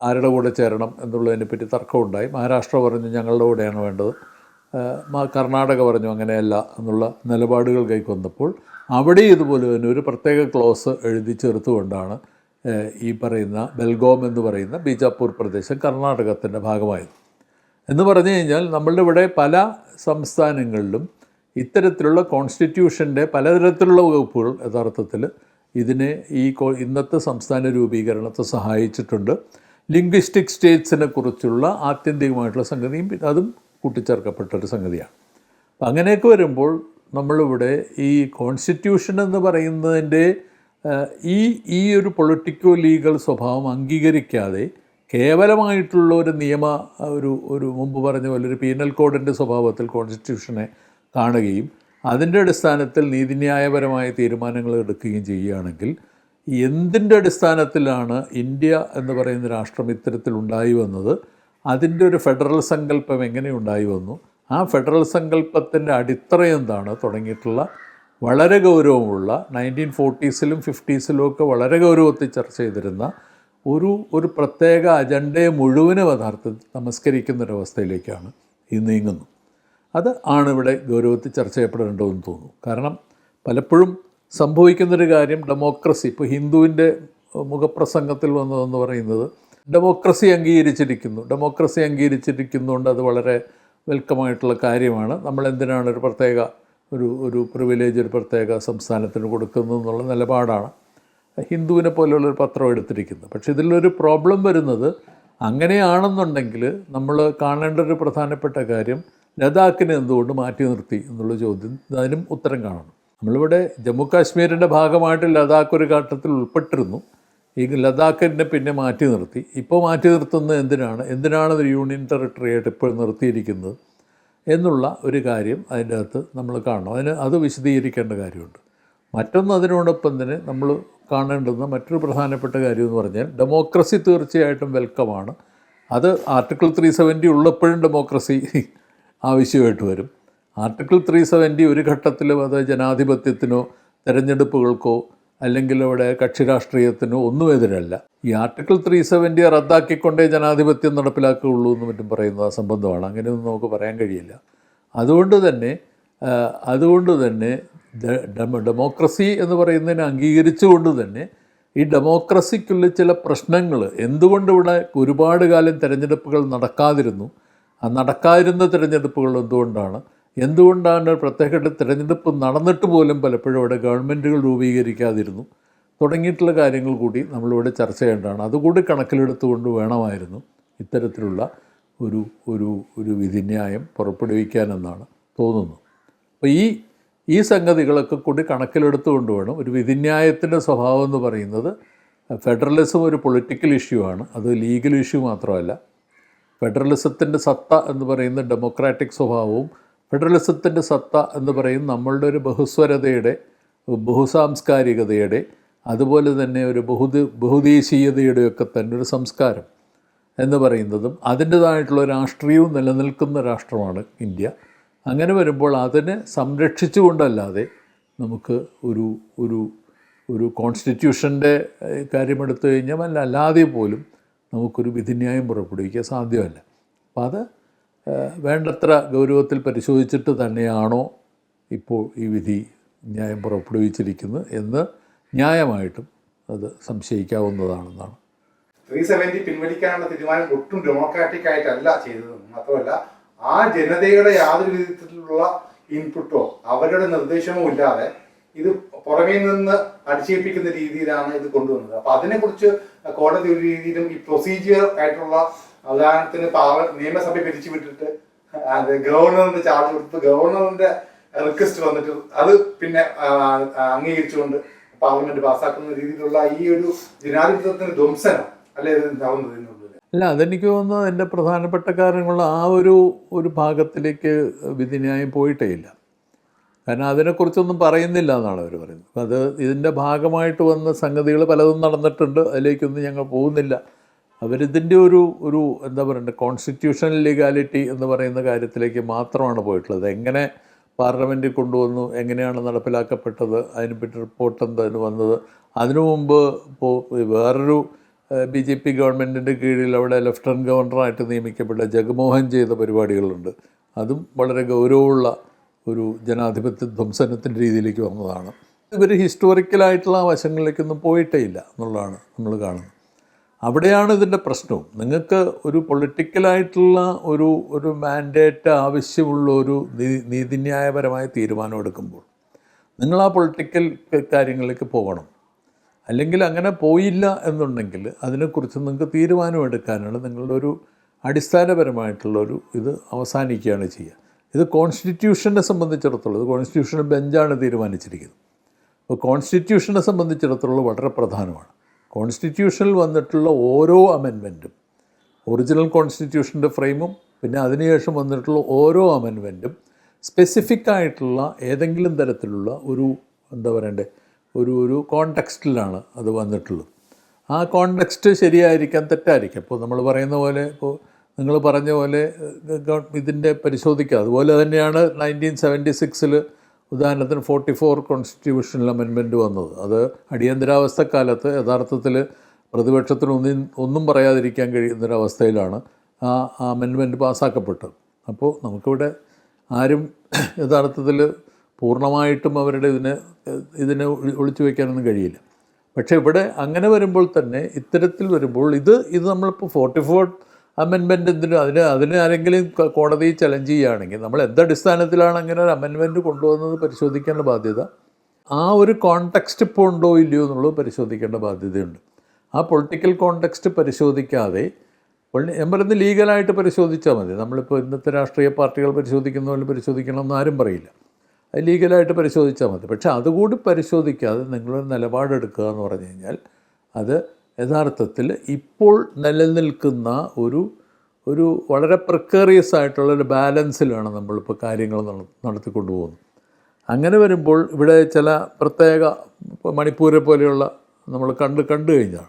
ആരുടെ കൂടെ ചേരണം എന്നുള്ളതിനെ എന്നുള്ളതിനെപ്പറ്റി തർക്കമുണ്ടായി. മഹാരാഷ്ട്ര പറഞ്ഞു ഞങ്ങളുടെ കൂടെയാണ് വേണ്ടത്. കർണാടക പറഞ്ഞു അങ്ങനെയല്ല എന്നുള്ള നിലപാടുകൾ കൈക്കൊന്നപ്പോൾ അവിടെ ഇതുപോലെ തന്നെ ഒരു പ്രത്യേക ക്ലോസ് എഴുതി ചേർത്തുകൊണ്ടാണ് ഈ പറയുന്ന ബെൽഗോം എന്ന് പറയുന്ന ബീജാപ്പൂർ പ്രദേശം കർണാടകത്തിന്റെ ഭാഗമായത്. എന്ന് പറഞ്ഞു കഴിഞ്ഞാൽ നമ്മളുടെ ഇവിടെ പല സംസ്ഥാനങ്ങളിലും ഇത്തരത്തിലുള്ള കോൺസ്റ്റിറ്റ്യൂഷന്റെ പലതരത്തിലുള്ള വകുപ്പുകൾ യഥാർത്ഥത്തിൽ ഇതിനെ ഈ ഇന്നത്തെ സംസ്ഥാന രൂപീകരണത്തെ സഹായിച്ചിട്ടുണ്ട്. ലിംഗ്വിസ്റ്റിക് സ്റ്റേറ്റ്സിനെ കുറിച്ചുള്ള ആത്യന്തികമായിട്ടുള്ള സംഗതിയും അതും കൂട്ടിച്ചേർക്കപ്പെട്ട ഒരു സംഗതിയാണ് അങ്ങനെയൊക്കെ വരുമ്പോൾ നമ്മളിവിടെ ഈ കോൺസ്റ്റിറ്റ്യൂഷൻ എന്ന് പറയുന്നതിന്റെ ഈ ഈ ഒരു പൊളിറ്റിക്കോ ലീഗൽ സ്വഭാവം അംഗീകരിക്കാതെ കേവലമായിട്ടുള്ള ഒരു നിയമ ഒരു ഒരു മുമ്പ് പറഞ്ഞ പോലെ ഒരു പീനൽ കോഡിന്റെ സ്വഭാവത്തിൽ കോൺസ്റ്റിറ്റ്യൂഷനെ കാണുകയും അതിന്റെ അടിസ്ഥാനത്തിൽ നീതിന്യായപരമായ തീരുമാനങ്ങൾ എടുക്കുകയും ചെയ്യുകയാണെങ്കിൽ എന്തിന്റെ അടിസ്ഥാനത്തിലാണ് ഇന്ത്യ എന്ന് പറയുന്ന രാഷ്ട്രം ഇത്തരത്തിൽ ഉണ്ടായി വന്നത്? അതിന്റെ ഒരു ഫെഡറൽ സങ്കല്പം എങ്ങനെ ഉണ്ടായി വന്നു? ആ ഫെഡറൽ സങ്കല്പത്തിന്റെ അടിത്തറ എന്താണ്? തുടങ്ങിയിട്ടുള്ള വളരെ ഗൗരവമുള്ള നയന്റീൻ ഫോർട്ടീസിലും ഫിഫ്റ്റീസിലും ഒക്കെ വളരെ ഗൗരവത്തിൽ ചർച്ച ചെയ്തിരുന്ന ഒരു ഒരു പ്രത്യേക അജണ്ടയെ മുഴുവനും യഥാർത്ഥത്തിൽ നമസ്കരിക്കുന്നൊരവസ്ഥയിലേക്കാണ് ഈ നീങ്ങുന്നത്. അത് ആണ് ഇവിടെ ഗൗരവത്തിൽ ചർച്ച ചെയ്യപ്പെടേണ്ടതെന്ന് തോന്നുന്നു. കാരണം പലപ്പോഴും സംഭവിക്കുന്നൊരു കാര്യം ഡെമോക്രസി ഇപ്പോൾ ഹിന്ദുവിന്റെ മുഖപ്രസംഗത്തിൽ വന്നതെന്ന് പറയുന്നത് ഡെമോക്രസി അംഗീകരിച്ചിരിക്കുന്നു. ഡെമോക്രസി അംഗീകരിച്ചിരിക്കുന്നതുകൊണ്ട് അത് വളരെ വെൽക്കമായിട്ടുള്ള കാര്യമാണ്. നമ്മൾ എന്തിനാണ് ഒരു പ്രത്യേക ഒരു ഒരു പ്രിവിലേജ് ഒരു പ്രത്യേക സംസ്ഥാനത്തിന് കൊടുക്കുന്നത് എന്നുള്ള നിലപാടാണ് ഹിന്ദുവിനെ പോലെയുള്ളൊരു പത്രം എടുത്തിരിക്കുന്നത്. പക്ഷേ ഇതിലൊരു പ്രോബ്ലം വരുന്നത് അങ്ങനെയാണെന്നുണ്ടെങ്കിൽ നമ്മൾ കാണേണ്ട ഒരു പ്രധാനപ്പെട്ട കാര്യം ലഡാക്കിനെ എന്തുകൊണ്ട് മാറ്റി നിർത്തി എന്നുള്ള ചോദ്യം അതിനും ഉത്തരം കാണണം. നമ്മളിവിടെ ജമ്മു കാശ്മീരിന്റെ ഭാഗമായിട്ട് ലഡാക്ക് ഒരു ഘട്ടത്തിൽ ഉൾപ്പെട്ടിരുന്നു. ഈ ലഡാക്കിനെ പിന്നെ മാറ്റി നിർത്തി. ഇപ്പോൾ മാറ്റി നിർത്തുന്നത് എന്തിനാണ്? എന്തിനാണ് ഒരു യൂണിയൻ ടെറിട്ടറി ആയിട്ട് ഇപ്പോൾ നിർത്തിയിരിക്കുന്നത് എന്നുള്ള ഒരു കാര്യം അതിന്റെ അകത്ത് നമ്മൾ കാണണം. അതിന് അത് വിശദീകരിക്കേണ്ട കാര്യമുണ്ട്. മറ്റൊന്ന് അതിനോടൊപ്പം തന്നെ നമ്മൾ കാണേണ്ടുന്ന മറ്റൊരു പ്രധാനപ്പെട്ട കാര്യം എന്ന് പറഞ്ഞാൽ ഡെമോക്രസി തീർച്ചയായിട്ടും വെൽക്കമാണ് അത് ആർട്ടിക്കിൾ ത്രീ സെവന്റി ഉള്ളപ്പോഴും ഡെമോക്രസി ആവശ്യമായിട്ട് വരും. ആർട്ടിക്കിൾ ത്രീ സെവന്റി ഒരു ഘട്ടത്തിലും അത് ജനാധിപത്യത്തിനോ തെരഞ്ഞെടുപ്പുകൾക്കോ അല്ലെങ്കിൽ അവിടെ കക്ഷി രാഷ്ട്രീയത്തിനോ ഒന്നും എതിരല്ല ഈ ആർട്ടിക്കിൾ ത്രീ സെവന്റി റദ്ദാക്കിക്കൊണ്ടേ ജനാധിപത്യം നടപ്പിലാക്കുകയുള്ളൂ എന്ന് മറ്റും പറയുന്നത് അസംബന്ധമാണ് അങ്ങനെയൊന്നും നമുക്ക് പറയാൻ കഴിയില്ല. അതുകൊണ്ട് തന്നെ അതുകൊണ്ട് തന്നെ ഡെമോക്രസി എന്ന് പറയുന്നതിനെ അംഗീകരിച്ചുകൊണ്ട് തന്നെ ഈ ഡെമോക്രസിക്കുള്ള ചില പ്രശ്നങ്ങൾ എന്തുകൊണ്ട് ഇവിടെ ഒരുപാട് കാലം തിരഞ്ഞെടുപ്പുകൾ നടക്കാതിരുന്നു? നടക്കാതിരുന്ന തിരഞ്ഞെടുപ്പുകൾ എന്തുകൊണ്ടാണ്? എന്തുകൊണ്ടാണ് പ്രത്യേക തിരഞ്ഞെടുപ്പ് നടന്നിട്ട് പോലും പലപ്പോഴും അവിടെ ഗവൺമെന്റുകൾ രൂപീകരിക്കാതിരുന്നു? തുടങ്ങിയിട്ടുള്ള കാര്യങ്ങൾ കൂടി നമ്മളിവിടെ ചർച്ച ചെയ്യേണ്ടതാണ്. അതുകൂടി കണക്കിലെടുത്തുകൊണ്ട് വേണമായിരുന്നു ഇത്തരത്തിലുള്ള ഒരു ഒരു ഒരു വിധിന്യായം പുറപ്പെടുവിക്കാനെന്നാണ് തോന്നുന്നു. അപ്പോൾ ഈ ഈ സംഗതികളൊക്കെ കൂടി കണക്കിലെടുത്തുകൊണ്ട് വേണം ഒരു വിധിന്യായത്തിന്റെ സ്വഭാവം എന്ന് പറയുന്നത് ഫെഡറലിസം ഒരു പൊളിറ്റിക്കൽ ഇഷ്യൂ ആണ്. അത് ലീഗൽ ഇഷ്യൂ മാത്രമല്ല. ഫെഡറലിസത്തിന്റെ സത്ത എന്ന് പറയുന്ന ഡെമോക്രാറ്റിക് സ്വഭാവവും ഫെഡറലിസത്തിന്റെ സത്ത എന്ന് പറയും നമ്മളുടെ ഒരു ബഹുസ്വരതയുടെ ബഹുസാംസ്കാരികതയുടെ അതുപോലെ തന്നെ ഒരു ബഹുദ ബഹുദേശീയതയുടെയൊക്കെ തന്നെ ഒരു സംസ്കാരം എന്ന് പറയുന്നതും അതിന്റെതായിട്ടുള്ള രാഷ്ട്രീയവും നിലനിൽക്കുന്ന രാഷ്ട്രമാണ് ഇന്ത്യ. അങ്ങനെ വരുമ്പോൾ അതിനെ സംരക്ഷിച്ചുകൊണ്ടല്ലാതെ നമുക്ക് ഒരു ഒരു ഒരു കോൺസ്റ്റിറ്റ്യൂഷന്റെ കാര്യമെടുത്തു കഴിഞ്ഞാൽ അല്ലാതെ പോലും നമുക്കൊരു വിധിന്യായം പുറപ്പെടുവിക്കാൻ സാധ്യമല്ല. അപ്പം അത് വേണ്ടത്ര ഗൗരവത്തിൽ പരിശോധിച്ചിട്ട് തന്നെയാണോ ഇപ്പോൾ ഈ വിധി ന്യായം പുറപ്പെടുവിച്ചിരിക്കുന്നത് എന്ന് ന്യായമായിട്ടും അത് സംശയിക്കാവുന്നതാണെന്നാണ്. ത്രീ സെവന്റി പിൻവലിക്കാനുള്ള തീരുമാനം ഒട്ടും ഡെമോക്രാറ്റിക് ആയിട്ടല്ല ചെയ്തത്. മാത്രമല്ല ആ ജനതയുടെ യാതൊരു വിധത്തിലുള്ള ഇൻപുട്ടോ അവരുടെ നിർദ്ദേശമോ ഇല്ലാതെ ഇത് പുറമേ നിന്ന് അടിച്ചേൽപ്പിക്കുന്ന രീതിയിലാണ് ഇത് കൊണ്ടുവന്നത്. അപ്പൊ അതിനെക്കുറിച്ച് കോടതി ഒരു രീതിയിലും ഈ പ്രൊസീജിയർ ആയിട്ടുള്ള ഉദാഹരണത്തിന് പാവ നിയമസഭ പിരിച്ചു വിട്ടിട്ട് അത് ഗവർണറിന്റെ ചാർജ് കൊടുത്ത് ഗവർണറിന്റെ റിക്വസ്റ്റ് വന്നിട്ട് അത് പിന്നെ അംഗീകരിച്ചുകൊണ്ട് പാർലമെന്റ് പാസ്സാക്കുന്ന രീതിയിലുള്ള ഈ ഒരു ജനാധിപത്യത്തിന് ധ്വംസനം അല്ലെ ഉണ്ടാവുന്നത് അല്ല അതെനിക്ക് തോന്നുന്നത് എന്റെ പ്രധാനപ്പെട്ട കാര്യങ്ങൾ ആ ഒരു ഒരു ഭാഗത്തിലേക്ക് വിധിന്യായം പോയിട്ടേ ഇല്ല. കാരണം അതിനെക്കുറിച്ചൊന്നും പറയുന്നില്ല എന്നാണ് അവർ പറയുന്നത്. അപ്പം അത് ഇതിന്റെ ഭാഗമായിട്ട് വന്ന സംഗതികൾ പലതും നടന്നിട്ടുണ്ട്. അതിലേക്കൊന്നും ഞങ്ങൾ പോകുന്നില്ല. അവരിതിന്റെ ഒരു ഒരു എന്താ പറയണ്ടേ കോൺസ്റ്റിറ്റ്യൂഷണൽ ലീഗാലിറ്റി എന്ന് പറയുന്ന കാര്യത്തിലേക്ക് മാത്രമാണ് പോയിട്ടുള്ളത്. എങ്ങനെ പാർലമെന്റിൽ കൊണ്ടുവന്നു എങ്ങനെയാണ് നടപ്പിലാക്കപ്പെട്ടത് അതിനെപ്പറ്റി റിപ്പോർട്ട് എന്തായാലും വന്നത്? അതിനു മുമ്പ് ഇപ്പോൾ വേറൊരു ബി ജെ പി ഗവൺമെന്റിന്റെ കീഴിൽ അവിടെ ലെഫ്റ്റനന്റ് ഗവർണറായിട്ട് നിയമിക്കപ്പെട്ട ജഗമോഹൻ ചെയ്ത പരിപാടികളുണ്ട്. അതും വളരെ ഗൗരവമുള്ള ഒരു ജനാധിപത്യ ധ്വംസനത്തിന്റെ രീതിയിലേക്ക് വന്നതാണ്. ഇവർ ഹിസ്റ്റോറിക്കലായിട്ടുള്ള ആ വശങ്ങളിലേക്കൊന്നും പോയിട്ടേ ഇല്ല എന്നുള്ളതാണ് നമ്മൾ കാണുന്നത്. അവിടെയാണ് ഇതിന്റെ പ്രശ്നവും. നിങ്ങൾക്ക് ഒരു പൊളിറ്റിക്കലായിട്ടുള്ള ഒരു ഒരു മാൻഡേറ്റ് ആവശ്യമുള്ള ഒരു നീതിന്യായപരമായ തീരുമാനം എടുക്കുമ്പോൾ നിങ്ങൾ ആ പൊളിറ്റിക്കൽ കാര്യങ്ങളിലേക്ക് പോകണം. അല്ലെങ്കിൽ അങ്ങനെ പോയില്ല എന്നുണ്ടെങ്കിൽ അതിനെക്കുറിച്ച് നിങ്ങൾക്ക് തീരുമാനമെടുക്കാനാണ് നിങ്ങളുടെ ഒരു അടിസ്ഥാനപരമായിട്ടുള്ളൊരു ഇത് അവസാനിക്കുകയാണ് ചെയ്യുക. ഇത് കോൺസ്റ്റിറ്റ്യൂഷനെ സംബന്ധിച്ചിടത്തോളം ഇത് കോൺസ്റ്റിറ്റ്യൂഷണൽ ബെഞ്ചാണ് തീരുമാനിച്ചിരിക്കുന്നത്. അപ്പോൾ കോൺസ്റ്റിറ്റ്യൂഷനെ സംബന്ധിച്ചിടത്തോളം വളരെ പ്രധാനമാണ്. കോൺസ്റ്റിറ്റ്യൂഷനിൽ വന്നിട്ടുള്ള ഓരോ അമെൻമെന്റും ഒറിജിനൽ കോൺസ്റ്റിറ്റ്യൂഷന്റെ ഫ്രെയിമും പിന്നെ അതിനുശേഷം വന്നിട്ടുള്ള ഓരോ അമെൻമെന്റും സ്പെസിഫിക് ആയിട്ടുള്ള ഏതെങ്കിലും തരത്തിലുള്ള ഒരു എന്താ പറയണ്ടേ ഒരു ഒരു കോണ്ടെക്സ്റ്റിലാണ് അത് വന്നിട്ടുള്ളത്. ആ കോണ്ടെക്സ്റ്റ് ശരിയായിരിക്കാം തെറ്റായിരിക്കാം. ഇപ്പോൾ നമ്മൾ പറയുന്ന പോലെ ഇപ്പോൾ നിങ്ങൾ പറഞ്ഞ പോലെ ഇതിന്റെ പരിശോധിക്കുക അതുപോലെ തന്നെയാണ് നയന്റീൻ സെവന്റി സിക്സിൽ ഉദാഹരണത്തിന് ഫോർട്ടി ഫോർ കോൺസ്റ്റിറ്റ്യൂഷണൽ അമെൻമെന്റ് വന്നത്. അത് അടിയന്തരാവസ്ഥ കാലത്ത് യഥാർത്ഥത്തിൽ പ്രതിപക്ഷത്തിന് ഒന്നും ഒന്നും പറയാതിരിക്കാൻ കഴിയുന്നൊരവസ്ഥയിലാണ് ആ അമെൻമെന്റ് പാസ്സാക്കപ്പെട്ടത്. അപ്പോൾ നമുക്കിവിടെ ആരും യഥാർത്ഥത്തിൽ പൂർണമായിട്ടും അവരുടെ ഇതിനെ ഇതിനെ ഒളി- ഒളിച്ചു വയ്ക്കാനൊന്നും കഴിയില്ല. പക്ഷേ ഇവിടെ അങ്ങനെ വരുമ്പോൾ തന്നെ ഇത്തരത്തിൽ വരുമ്പോൾ ഇത് ഇത് നമ്മളിപ്പോൾ ഫോർട്ടി ഫോർ അമെൻമെന്റ് എന്തിനും? അതിന് അതിന് ആരെങ്കിലും കോടതി ചലഞ്ച് ചെയ്യുകയാണെങ്കിൽ നമ്മൾ എന്ത് അടിസ്ഥാനത്തിലാണ് അങ്ങനെ ഒരു അമെൻമെന്റ് കൊണ്ടുവന്നത് പരിശോധിക്കേണ്ട ബാധ്യത? ആ ഒരു കോണ്ടെക്സ്റ്റ് ഇപ്പോൾ ഉണ്ടോ ഇല്ലയോ എന്നുള്ളത് പരിശോധിക്കേണ്ട ബാധ്യതയുണ്ട്. ആ പൊളിറ്റിക്കൽ കോണ്ടെക്സ്റ്റ് പരിശോധിക്കാതെ ഞാൻ പറയുന്നത് ലീഗലായിട്ട് പരിശോധിച്ചാൽ മതി. നമ്മളിപ്പോൾ ഇന്നത്തെ രാഷ്ട്രീയ പാർട്ടികൾ പരിശോധിക്കുന്ന പോലെ പരിശോധിക്കണമെന്ന് ആരും പറയില്ല. അത് ലീഗലായിട്ട് പരിശോധിച്ചാൽ മതി. പക്ഷേ അതുകൂടി പരിശോധിക്കാതെ നിങ്ങളൊരു നിലപാടെടുക്കുക എന്ന് പറഞ്ഞു കഴിഞ്ഞാൽ അത് യഥാർത്ഥത്തിൽ ഇപ്പോൾ നിലനിൽക്കുന്ന ഒരു ഒരു വളരെ പ്രിക്കേറിയസ് ആയിട്ടുള്ള ഒരു ബാലൻസിലാണ് നമ്മളിപ്പോൾ കാര്യങ്ങൾ നട- നടത്തിക്കൊണ്ടു പോകുന്നത് അങ്ങനെ വരുമ്പോൾ ഇവിടെ ചില പ്രത്യേക ഇപ്പോൾ മണിപ്പൂരെ പോലെയുള്ള നമ്മൾ കണ്ട് കണ്ടു കഴിഞ്ഞാൽ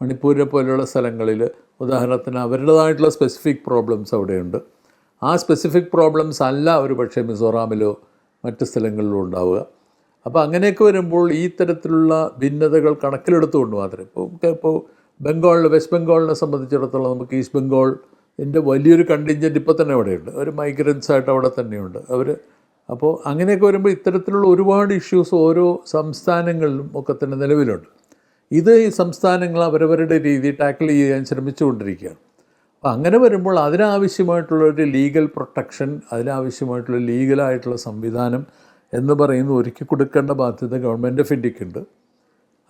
മണിപ്പൂരെ പോലെയുള്ള സ്ഥലങ്ങളിൽ ഉദാഹരണത്തിന് അവരുടേതായിട്ടുള്ള സ്പെസിഫിക് പ്രോബ്ലംസ് അവിടെയുണ്ട്. ആ സ്പെസിഫിക് പ്രോബ്ലംസ് അല്ല ഒരു പക്ഷേ മിസോറാമിലോ മറ്റ് സ്ഥലങ്ങളിലോ ഉണ്ടാവുക. അപ്പോൾ അങ്ങനെയൊക്കെ വരുമ്പോൾ ഈ തരത്തിലുള്ള ഭിന്നതകൾ കണക്കിലെടുത്തുകൊണ്ട് മാത്രമേ ഇപ്പോൾ ഇപ്പോൾ ബംഗാളിൽ വെസ്റ്റ് ബംഗാളിനെ സംബന്ധിച്ചിടത്തോളം നമുക്ക് ഈസ്റ്റ് ബംഗാൾ ഇതിന്റെ വലിയൊരു കണ്ടിൻജന്റ് ഇപ്പോൾ തന്നെ അവിടെയുണ്ട്. ഒരു മൈഗ്രൻസ് ആയിട്ട് അവിടെ തന്നെയുണ്ട്. അവർ അപ്പോൾ അങ്ങനെയൊക്കെ വരുമ്പോൾ ഇത്തരത്തിലുള്ള ഒരുപാട് ഇഷ്യൂസ് ഓരോ സംസ്ഥാനങ്ങളിലും ഒക്കെ തന്നെ നിലവിലുണ്ട്. ഇത് ഈ സംസ്ഥാനങ്ങൾ അവരവരുടെ രീതി ടാക്കിൾ ചെയ്യാൻ ശ്രമിച്ചുകൊണ്ടിരിക്കുകയാണ്. അപ്പോൾ അങ്ങനെ വരുമ്പോൾ അതിനാവശ്യമായിട്ടുള്ള ഒരു ലീഗൽ പ്രൊട്ടക്ഷൻ അതിനാവശ്യമായിട്ടുള്ള ലീഗലായിട്ടുള്ള സംവിധാനം എന്ന് പറയുന്ന ഒരുക്കി കൊടുക്കേണ്ട ബാധ്യത ഗവൺമെന്റ് ഓഫ് ഇന്ത്യക്കുണ്ട്.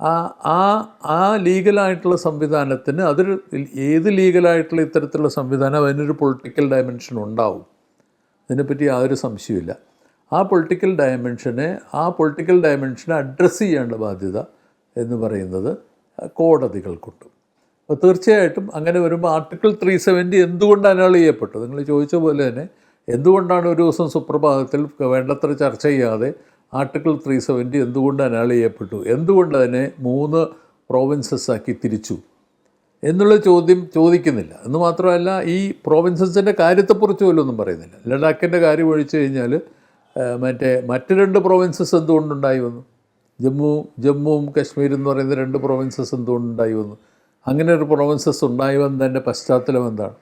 ആ ആ ആ ലീഗലായിട്ടുള്ള സംവിധാനത്തിന് അതൊരു ഏത് ലീഗലായിട്ടുള്ള ഇത്തരത്തിലുള്ള സംവിധാനം അതിനൊരു പൊളിറ്റിക്കൽ ഡയമെൻഷൻ ഉണ്ടാവും. ഇതിനെപ്പറ്റി യാതൊരു സംശയമില്ല ആ പൊളിറ്റിക്കൽ ഡയമെൻഷനെ ആ പൊളിറ്റിക്കൽ ഡയമെൻഷനെ അഡ്രസ്സ് ചെയ്യേണ്ട ബാധ്യത എന്ന് പറയുന്നത് കോടതികൾക്കുണ്ട്. അപ്പോൾ തീർച്ചയായിട്ടും അങ്ങനെ വരുമ്പോൾ ആർട്ടിക്കിൾ ത്രീ സെവന്റി എന്തുകൊണ്ട് അനാൾ ചെയ്യപ്പെട്ടു? നിങ്ങൾ ചോദിച്ച പോലെ തന്നെ എന്തുകൊണ്ടാണ് ഒരു ദിവസം സുപ്രഭാതത്തിൽ വേണ്ടത്ര ചർച്ച ചെയ്യാതെ ആർട്ടിക്കിൾ ത്രീ സെവന്റി എന്തുകൊണ്ട് അനാൾ ചെയ്യപ്പെട്ടു? എന്തുകൊണ്ട് അതിനെ മൂന്ന് പ്രോവിൻസസ് ആക്കി തിരിച്ചു? എന്നുള്ള ചോദ്യം ചോദിക്കുന്നില്ല. എന്ന് മാത്രമല്ല ഈ പ്രോവിൻസസിന്റെ കാര്യത്തെക്കുറിച്ച് പോലും ഒന്നും പറയുന്നില്ല. ലഡാക്കിന്റെ കാര്യം ഒഴിച്ചു കഴിഞ്ഞാൽ മറ്റേ മറ്റ് രണ്ട് പ്രോവിൻസസ് എന്തുകൊണ്ടുണ്ടായി വന്നു? ജമ്മു ജമ്മുവും കശ്മീരും എന്ന് പറയുന്ന രണ്ട് പ്രോവിൻസസ് എന്തുകൊണ്ടുണ്ടായി വന്നു? അങ്ങനെ ഒരു പ്രോവിൻസസ് ഉണ്ടായി വന്നതിന്റെ പശ്ചാത്തലം എന്താണ്?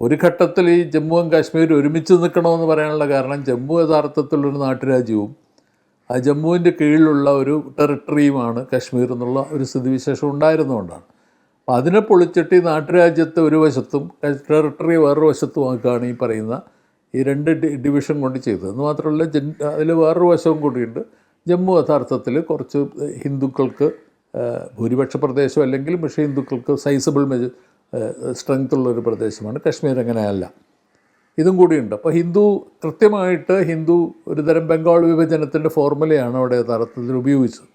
ഒരു ഘട്ടത്തിൽ ഈ ജമ്മുവും കാശ്മീർ ഒരുമിച്ച് നിൽക്കണമെന്ന് പറയാനുള്ള കാരണം ജമ്മു യഥാർത്ഥത്തിലൊരു നാട്ടുരാജ്യവും ആ ജമ്മുവിന്റെ കീഴിലുള്ള ഒരു ടെറിട്ടറിയുമാണ് കാശ്മീർ എന്നുള്ള ഒരു സ്ഥിതിവിശേഷം ഉണ്ടായിരുന്നുകൊണ്ടാണ് അപ്പോൾ അതിനെ പൊളിച്ചിട്ട് ഈ നാട്ടുരാജ്യത്തെ ഒരു വശത്തും ടെറിട്ടറി വേറൊരു വശത്തുമാക്കുകയാണ് ഈ പറയുന്ന ഈ രണ്ട് ഡിവിഷൻ കൊണ്ട് ചെയ്തത്. എന്ന് മാത്രമല്ല ജൻ അതിൽ വേറൊരു വശവും കൂടിയുണ്ട്. ജമ്മു യഥാർത്ഥത്തിൽ കുറച്ച് ഹിന്ദുക്കൾക്ക് ഭൂരിപക്ഷ പ്രദേശം അല്ലെങ്കിൽ പക്ഷേ ഹിന്ദുക്കൾക്ക് സൈസബിൾ മെജ സ്ട്രെങ്ത് ഉള്ള ഒരു പ്രദേശമാണ്. കാശ്മീർ അങ്ങനെയല്ല. ഇതും കൂടിയുണ്ട്. അപ്പോൾ ഹിന്ദു കൃത്യമായിട്ട് ഹിന്ദു ഒരു തരം ബംഗാൾ വിഭജനത്തിന്റെ ഫോർമുലയാണ് അവിടെ യഥാർത്ഥത്തിൽ ഉപയോഗിച്ചത്.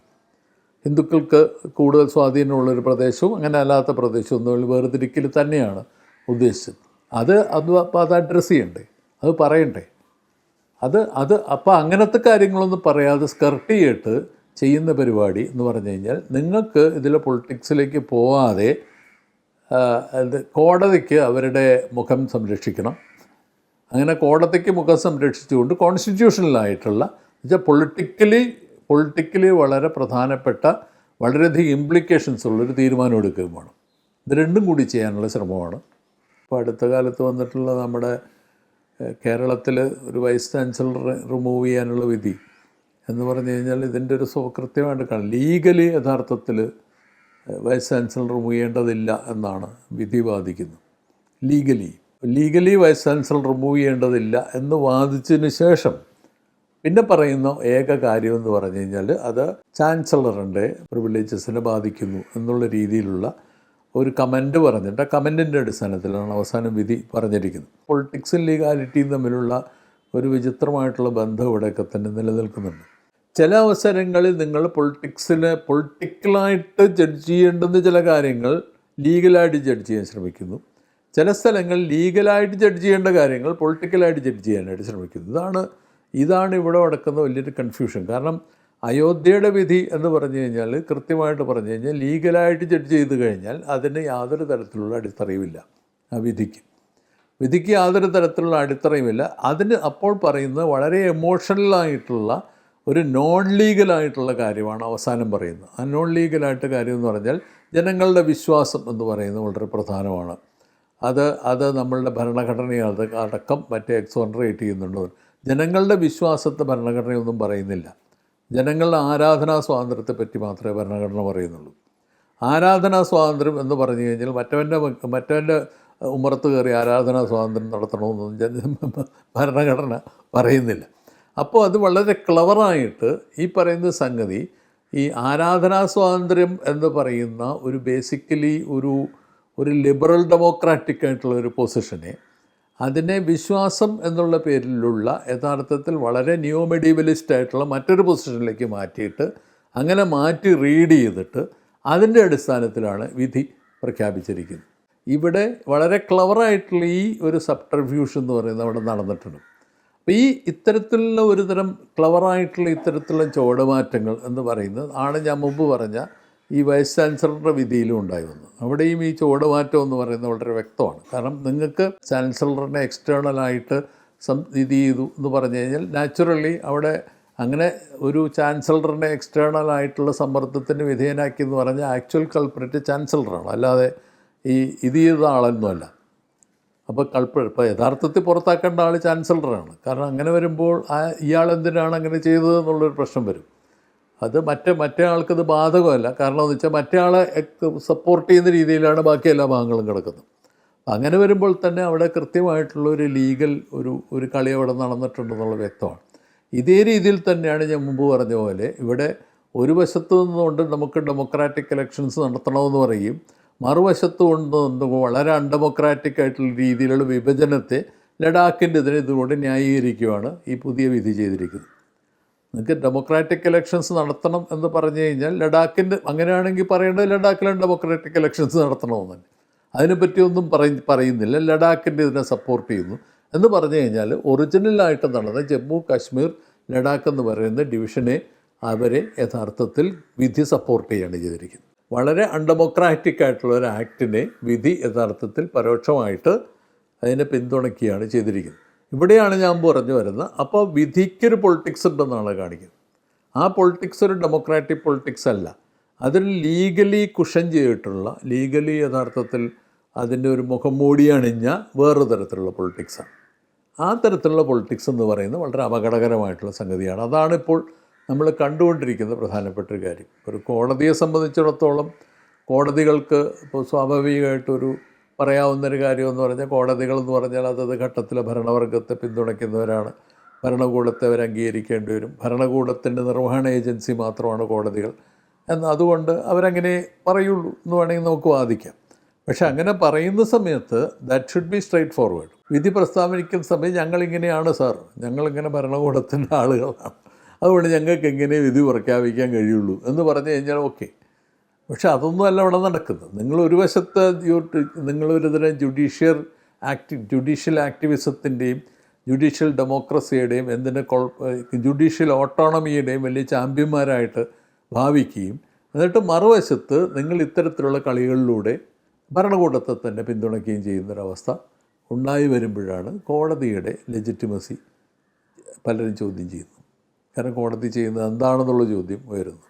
ഹിന്ദുക്കൾക്ക് കൂടുതൽ സ്വാധീനമുള്ളൊരു പ്രദേശവും അങ്ങനെ അല്ലാത്ത പ്രദേശവും തമ്മിൽ വേർതിരിക്കൽ തന്നെയാണ് ഉദ്ദേശിച്ചത്. അത് അത് അപ്പോൾ അത് അഡ്രസ്സ് ചെയ്യണ്ടേ? അത് പറയണ്ടേ? അത് അത് അപ്പോൾ അങ്ങനത്തെ കാര്യങ്ങളൊന്നും പറയാതെ സ്കർട്ട് ചെയ്തിട്ട് ചെയ്യുന്ന പരിപാടി എന്ന് പറഞ്ഞു കഴിഞ്ഞാൽ നിങ്ങൾക്ക് ഇതിലെ പൊളിറ്റിക്സിലേക്ക് പോവാതെ കോടതിക്ക് അവരുടെ മുഖം സംരക്ഷിക്കണം. അങ്ങനെ കോടതിക്ക് മുഖം സംരക്ഷിച്ചുകൊണ്ട് കോൺസ്റ്റിറ്റ്യൂഷണലായിട്ടുള്ള വെച്ചാൽ പൊളിറ്റിക്കലി പൊളിറ്റിക്കലി വളരെ പ്രധാനപ്പെട്ട വളരെയധികം ഇംപ്ലിക്കേഷൻസ് ഉള്ളൊരു തീരുമാനം എടുക്കുകയും വേണം. ഇത് രണ്ടും കൂടി ചെയ്യാനുള്ള ശ്രമമാണ്. ഇപ്പോൾ അടുത്ത കാലത്ത് വന്നിട്ടുള്ള നമ്മുടെ കേരളത്തിൽ ഒരു വൈസ് ചാൻസലർ റിമൂവ് ചെയ്യാനുള്ള വിധി എന്ന് പറഞ്ഞു കഴിഞ്ഞാൽ ഇതിന്റെ ഒരു സ്വകൃത്യമായിട്ട് കാണാം. ലീഗലി യഥാർത്ഥത്തിൽ വൈസ് ചാൻസലർ റിമൂവ് ചെയ്യേണ്ടതില്ല എന്നാണ് വിധി വാദിക്കുന്നത് legally legally vice chancellor remove ചെയ്യേണ്ടതില്ല എന്ന് വാദിച്ചതിന് ശേഷം പിന്നെ പറയുന്ന ഏക കാര്യം എന്ന് പറഞ്ഞു കഴിഞ്ഞാൽ അത് ചാൻസലറിന്റെ പ്രിവിലേജസിനെ ബാധിക്കുന്നു എന്നുള്ള രീതിയിലുള്ള ഒരു കമന്റ് പറഞ്ഞിട്ട് ആ കമന്റിന്റെ അടിസ്ഥാനത്തിലാണ് അവസാനം വിധി പറഞ്ഞിരിക്കുന്നത്. പൊളിറ്റിക്സും ലീഗാലിറ്റിയും തമ്മിലുള്ള ഒരു വിചിത്രമായിട്ടുള്ള ബന്ധം ഇവിടെയൊക്കെ തന്നെ നിലനിൽക്കുന്നുണ്ട്. ചില അവസരങ്ങളിൽ നിങ്ങൾ പൊളിറ്റിക്സിന് പൊളിറ്റിക്കലായിട്ട് ജഡ്ജ് ചെയ്യേണ്ടുന്ന ചില കാര്യങ്ങൾ ലീഗലായിട്ട് ജഡ്ജ് ചെയ്യാൻ ശ്രമിക്കുന്നു. ചില സ്ഥലങ്ങളിൽ ലീഗലായിട്ട് ജഡ്ജ് ചെയ്യേണ്ട കാര്യങ്ങൾ പൊളിറ്റിക്കലായിട്ട് ജഡ്ജ് ചെയ്യാനായിട്ട് ശ്രമിക്കുന്നു. ഇതാണ് ഇതാണ് ഇവിടെ നടക്കുന്ന വലിയൊരു കൺഫ്യൂഷൻ കാരണം അയോധ്യയുടെ വിധി എന്ന് പറഞ്ഞു കഴിഞ്ഞാൽ കൃത്യമായിട്ട് പറഞ്ഞു കഴിഞ്ഞാൽ ലീഗലായിട്ട് ജഡ്ജ് ചെയ്ത് കഴിഞ്ഞാൽ അതിന് യാതൊരു തരത്തിലുള്ള അടിത്തറയുമില്ല ആ വിധിക്ക്. വിധിക്ക് യാതൊരു തരത്തിലുള്ള അടിത്തറയുമില്ല. അതിന് അപ്പോൾ പറയുന്നത് വളരെ എമോഷണലായിട്ടുള്ള ഒരു നോൺ ലീഗലായിട്ടുള്ള കാര്യമാണ് അവസാനം പറയുന്നത്. ആ നോൺ ലീഗലായിട്ട് കാര്യം എന്ന് പറഞ്ഞാൽ ജനങ്ങളുടെ വിശ്വാസം എന്ന് പറയുന്നത് വളരെ പ്രധാനമാണ്. അത് അത് നമ്മളുടെ ഭരണഘടനയത് അടക്കം മറ്റേ എക്സോണറേറ്റ് ചെയ്യുന്നുണ്ട്. ജനങ്ങളുടെ വിശ്വാസത്തെ ഭരണഘടനയൊന്നും പറയുന്നില്ല. ജനങ്ങളുടെ ആരാധനാ സ്വാതന്ത്ര്യത്തെ പറ്റി മാത്രമേ ഭരണഘടന പറയുന്നുള്ളൂ. ആരാധനാ സ്വാതന്ത്ര്യം എന്ന് പറഞ്ഞു കഴിഞ്ഞാൽ മറ്റവന്റെ മറ്റവന്റെ ഉമ്മറത്ത് കയറി ആരാധനാ സ്വാതന്ത്ര്യം നടത്തണമെന്നൊന്നും ഭരണഘടന പറയുന്നില്ല. അപ്പോൾ അത് വളരെ ക്ലവറായിട്ട് ഈ പറയുന്ന സംഗതി ഈ ആരാധനാ സ്വാതന്ത്ര്യം എന്ന് പറയുന്ന ഒരു ബേസിക്കലി ഒരു ഒരു ലിബറൽ ഡെമോക്രാറ്റിക് ആയിട്ടുള്ള ഒരു പൊസിഷനെ അതിനെ വിശ്വാസം എന്നുള്ള പേരിലുള്ള യഥാർത്ഥത്തിൽ വളരെ ന്യൂ മെഡീവലിസ്റ്റ് ആയിട്ടുള്ള മറ്റൊരു പൊസിഷനിലേക്ക് മാറ്റിയിട്ട് അങ്ങനെ മാറ്റി റീഡ് ചെയ്തിട്ട് അതിന്റെ അടിസ്ഥാനത്തിലാണ് വിധി പ്രഖ്യാപിച്ചിരിക്കുന്നത്. ഇവിടെ വളരെ ക്ലവറായിട്ടുള്ള ഈ ഒരു സബ്ട്രഫ്യൂഷൻ എന്ന് പറയുന്നത് അവിടെ നടന്നിട്ടുണ്ട്. അപ്പോൾ ഈ ഇത്തരത്തിലുള്ള ഒരു തരം ക്ലവറായിട്ടുള്ള ഇത്തരത്തിലുള്ള ചുവടുമാറ്റങ്ങൾ എന്ന് പറയുന്നത് ആണ് ഞാൻ മുമ്പ് പറഞ്ഞ ഈ വൈസ് ചാൻസലറുടെ വിധിയിലും ഉണ്ടായി വന്നു അവിടെയും ഈ ചുവടുമാറ്റം എന്ന് പറയുന്നത് വളരെ വ്യക്തമാണ്. കാരണം നിങ്ങൾക്ക് ചാൻസലറിനെ എക്സ്റ്റേണലായിട്ട് സം ഇത് ചെയ്തു എന്ന് പറഞ്ഞു കഴിഞ്ഞാൽ നാച്ചുറലി അവിടെ അങ്ങനെ ഒരു ചാൻസലറിനെ എക്സ്റ്റേണലായിട്ടുള്ള സമ്മർദ്ദത്തിന് വിധേയനാക്കി എന്ന് പറഞ്ഞാൽ ആക്ച്വൽ കൾപ്പറേറ്റ് ചാൻസലറാണ് അല്ലാതെ ഈ ഇത് ചെയ്ത ആളൊന്നുമല്ല. അപ്പോൾ കൾപ്പ് ഇപ്പോൾ യഥാർത്ഥത്തിൽ പുറത്താക്കേണ്ട ആൾ ചാൻസലറാണ്. കാരണം അങ്ങനെ വരുമ്പോൾ ആ ഇയാൾ എന്തിനാണ് അങ്ങനെ ചെയ്തത് എന്നുള്ളൊരു പ്രശ്നം വരും. അത് മറ്റേ മറ്റേ ആൾക്കത് ബാധകമല്ല. കാരണം എന്ന് വെച്ചാൽ മറ്റേ ആളെ സപ്പോർട്ട് ചെയ്യുന്ന രീതിയിലാണ് ബാക്കി എല്ലാ ഭാഗങ്ങളും കിടക്കുന്നത്. അങ്ങനെ വരുമ്പോൾ തന്നെ അവിടെ കൃത്യമായിട്ടുള്ള ഒരു ലീഗൽ ഒരു ഒരു കളി അവിടെ നടന്നിട്ടുണ്ടെന്നുള്ള വ്യക്തമാണ്. ഇതേ രീതിയിൽ തന്നെയാണ് ഞാൻ മുമ്പ് പറഞ്ഞ പോലെ ഇവിടെ ഒരു വശത്തു നിന്നുകൊണ്ട് നമുക്ക് ഡെമോക്രാറ്റിക് ഇലക്ഷൻസ് നടത്തണമെന്ന് പറയും. മറുവശത്ത് കൊണ്ട് വളരെ അൺഡെമോക്രാറ്റിക് ആയിട്ടുള്ള രീതിയിലുള്ള വിഭജനത്തെ ലഡാക്കിന്റെ ഇതിനെ ഇതുകൊണ്ട് ന്യായീകരിക്കുകയാണ് ഈ പുതിയ വിധി ചെയ്തിരിക്കുന്നത്. നിങ്ങൾക്ക് ഡെമോക്രാറ്റിക് ഇലക്ഷൻസ് നടത്തണം എന്ന് പറഞ്ഞു കഴിഞ്ഞാൽ ലഡാക്കിന്റെ അങ്ങനെയാണെങ്കിൽ പറയേണ്ടത് ലഡാക്കിലും ഡെമോക്രാറ്റിക് ഇലക്ഷൻസ് നടത്തണമെന്ന് തന്നെ. അതിനെപ്പറ്റിയൊന്നും പറയ പറയുന്നില്ല. ലഡാക്കിന്റെ ഇതിനെ സപ്പോർട്ട് ചെയ്യുന്നു. എന്ന് പറഞ്ഞു കഴിഞ്ഞാൽ ഒറിജിനലായിട്ട് നടന്ന ജമ്മു കാശ്മീർ ലഡാക്ക് എന്ന് പറയുന്ന ഡിവിഷനെ അവരെ യഥാർത്ഥത്തിൽ വിധി സപ്പോർട്ട് ചെയ്യാണ് ചെയ്തിരിക്കുന്നത്. വളരെ അൺഡെമോക്രാറ്റിക് ആയിട്ടുള്ള ഒരു ആക്ടിനെ വിധി യഥാർത്ഥത്തിൽ പരോക്ഷമായിട്ട് അതിനെ പിന്തുണയ്ക്കുകയാണ് ചെയ്തിരിക്കുന്നത്. ഇവിടെയാണ് ഞാൻ പറഞ്ഞു വരുന്നത്. അപ്പോൾ വിധിക്കൊരു പൊളിറ്റിക്സ് ഉണ്ടെന്നാണ് കാണിക്കുന്നത്. ആ പൊളിറ്റിക്സ് ഒരു ഡെമോക്രാറ്റിക് പൊളിറ്റിക്സ് അല്ല. അതിൽ ലീഗലി കുഷൻ ചെയ്തിട്ടുള്ള ലീഗലി യഥാർത്ഥത്തിൽ അതിന്റെ ഒരു മുഖം മൂടി അണിഞ്ഞ വേറൊരു തരത്തിലുള്ള പൊളിറ്റിക്സാണ് ആ തരത്തിലുള്ള പൊളിറ്റിക്സ് എന്ന് പറയുന്നത് വളരെ അപകടകരമായിട്ടുള്ള സംഗതിയാണ്. അതാണിപ്പോൾ നമ്മൾ കണ്ടുകൊണ്ടിരിക്കുന്ന പ്രധാനപ്പെട്ട ഒരു കാര്യം. ഒരു കോടതിയെ സംബന്ധിച്ചിടത്തോളം കോടതികൾക്ക് ഇപ്പോൾ സ്വാഭാവികമായിട്ടൊരു പറയാവുന്നൊരു കാര്യമെന്ന് പറഞ്ഞാൽ കോടതികളെന്ന് പറഞ്ഞാൽ അതത് ഘട്ടത്തിലെ ഭരണവർഗത്തെ പിന്തുണയ്ക്കുന്നവരാണ്. ഭരണകൂടത്തെ അവർ അംഗീകരിക്കേണ്ടി വരും. ഭരണകൂടത്തിന്റെ നിർവഹണ ഏജൻസി മാത്രമാണ് കോടതികൾ. എന്ന് അതുകൊണ്ട് അവരങ്ങനെ പറയുള്ളൂ എന്ന് വേണമെങ്കിൽ നമുക്ക് വാദിക്കാം. പക്ഷെ അങ്ങനെ പറയുന്ന സമയത്ത് that should be straightforward വിധി പ്രസ്താവനിക്കുന്ന സമയം ഞങ്ങളിങ്ങനെയാണ് സാർ. ഞങ്ങളിങ്ങനെ ഭരണകൂടത്തിന്റെ ആളുകളാണ്. അതുകൊണ്ട് ഞങ്ങൾക്ക് എങ്ങനെ വിധി പ്രഖ്യാപിക്കാൻ കഴിയുള്ളൂ എന്ന് പറഞ്ഞു കഴിഞ്ഞാൽ ഓക്കെ. പക്ഷേ അതൊന്നുമല്ല ഇവിടെ നടക്കുന്നത്. നിങ്ങൾ ഒരു വശത്ത് നിങ്ങളൊരുതരം ജുഡീഷ്യൽ ആക്ടി ജുഡീഷ്യൽ ആക്ടിവിസത്തിന്റെയും ജുഡീഷ്യൽ ഡെമോക്രസിയുടെയും എന്തിന് ജുഡീഷ്യൽ ഓട്ടോണമിയുടെയും വലിയ ചാമ്പ്യന്മാരായിട്ട് ഭാവിക്കുകയും എന്നിട്ട് മറുവശത്ത് നിങ്ങൾ ഇത്തരത്തിലുള്ള കളികളിലൂടെ ഭരണകൂടത്തെ തന്നെ പിന്തുണയ്ക്കുകയും ചെയ്യുന്നൊരവസ്ഥ ഉണ്ടായി വരുമ്പോഴാണ് കോടതിയുടെ ലെജിറ്റിമസി പലരും ചോദ്യം ചെയ്യുന്നു കാരണം കോടതി ചെയ്യുന്നത് എന്താണെന്നുള്ള ചോദ്യം ഉയരുന്നു.